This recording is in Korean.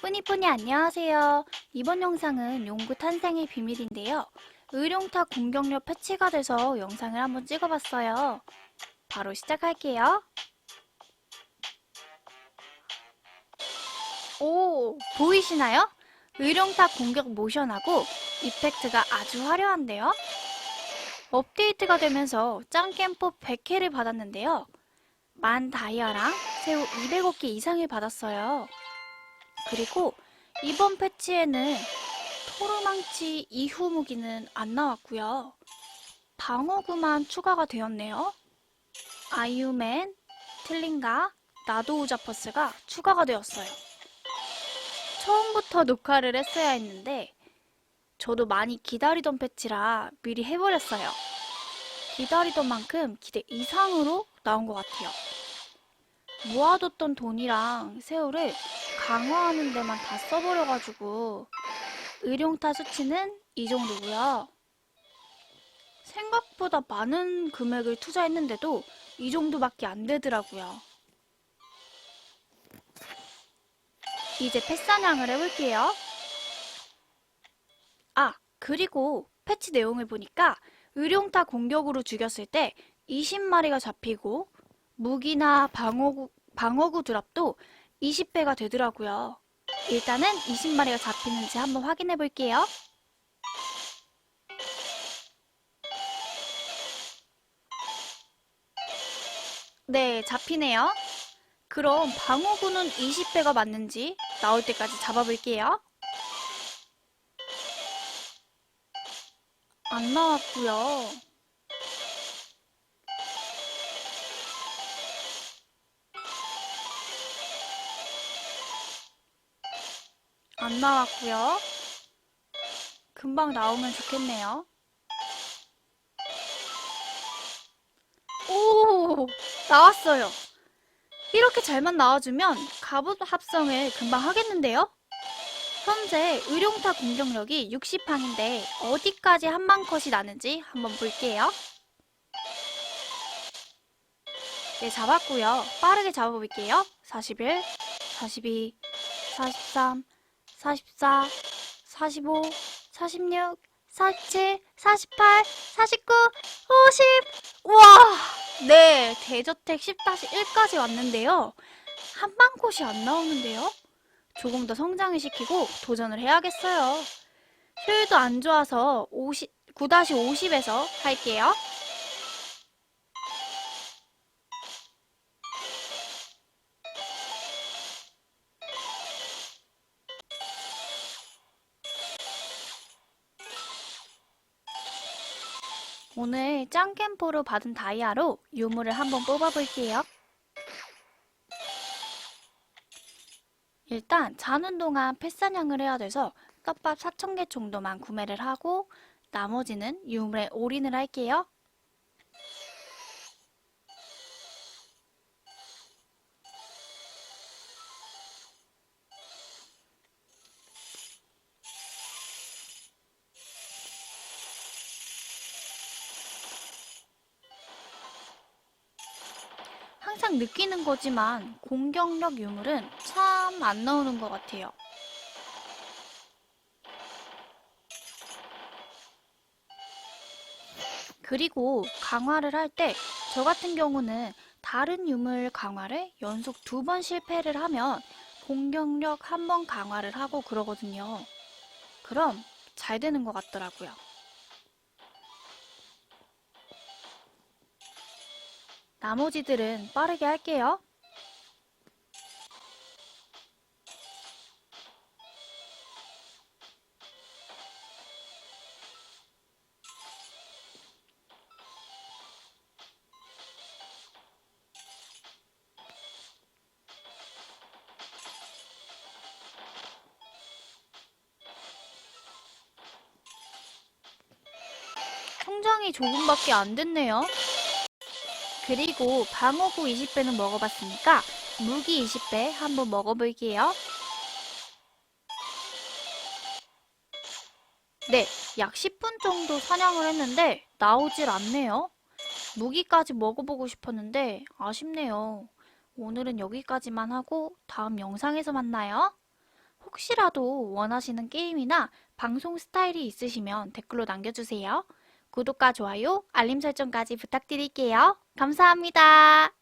뿌니뿌니 안녕하세요. 이번 영상은 용구 탄생의 비밀인데요. 의룡타 공격력 패치가 돼서 영상을 한번 찍어봤어요. 바로 시작할게요. 오, 보이시나요? 의룡타 공격 모션하고 이펙트가 아주 화려한데요. 업데이트가 되면서 짱겜포 100회를 받았는데요. 만 다이아랑 새우 200억개 이상을 받았어요. 그리고 이번 패치에는 토르망치 이후 무기는 안 나왔고요. 방어구만 추가가 되었네요. 아이유맨, 틀린가, 나도우자퍼스가 추가가 되었어요. 처음부터 녹화를 했어야 했는데 저도 많이 기다리던 패치라 미리 해버렸어요. 기다리던 만큼 기대 이상으로 나온 것 같아요. 모아뒀던 돈이랑 새우를 강화하는 데만 다 써버려가지고 의룡타 수치는 이 정도고요. 생각보다 많은 금액을 투자했는데도 이 정도밖에 안 되더라고요. 이제 패사냥을 해볼게요. 아, 그리고 패치 내용을 보니까 의룡타 공격으로 죽였을 때 20마리가 잡히고 무기나 방어구, 방어구 드랍도 20배가 되더라고요. 일단은 20마리가 잡히는지 한번 확인해 볼게요. 네, 잡히네요. 그럼 방어구는 20배가 맞는지 나올 때까지 잡아볼게요. 안 나왔고요. 안 나왔고요. 금방 나오면 좋겠네요. 오, 나왔어요. 이렇게 잘만 나와주면 갑옷 합성을 금방 하겠는데요? 현재 의룡타 공격력이 60항인데 어디까지 한방 컷이 나는지 한번 볼게요. 네, 잡았고요. 빠르게 잡아볼게요. 41, 42, 43, 44, 45, 46, 47, 48, 49, 50. 우와! 네, 대저택 10-1까지 왔는데요. 한방꽃이 안 나오는데요. 조금 더 성장을 시키고 도전을 해야겠어요. 효율도 안 좋아서 50, 9-50에서 할게요. 오늘 짱캠포로 받은 다이아로 유물을 한번 뽑아볼게요. 일단 자는 동안 펫사냥을 해야 돼서 떡밥 4,000개 정도만 구매를 하고 나머지는 유물에 올인을 할게요. 항상 느끼는 거지만 공격력 유물은 참 안 나오는 것 같아요. 그리고 강화를 할 때 저 같은 경우는 다른 유물 강화를 연속 두 번 실패를 하면 공격력 한 번 강화를 하고 그러거든요. 그럼 잘 되는 것 같더라고요. 나머지들은 빠르게 할게요. 성장이 조금밖에 안 됐네요. 그리고 방어구 20배는 먹어봤으니까 무기 20배 한번 먹어볼게요. 네, 약 10분 정도 사냥을 했는데 나오질 않네요. 무기까지 먹어보고 싶었는데 아쉽네요. 오늘은 여기까지만 하고 다음 영상에서 만나요. 혹시라도 원하시는 게임이나 방송 스타일이 있으시면 댓글로 남겨주세요. 구독과 좋아요, 알림 설정까지 부탁드릴게요. 감사합니다.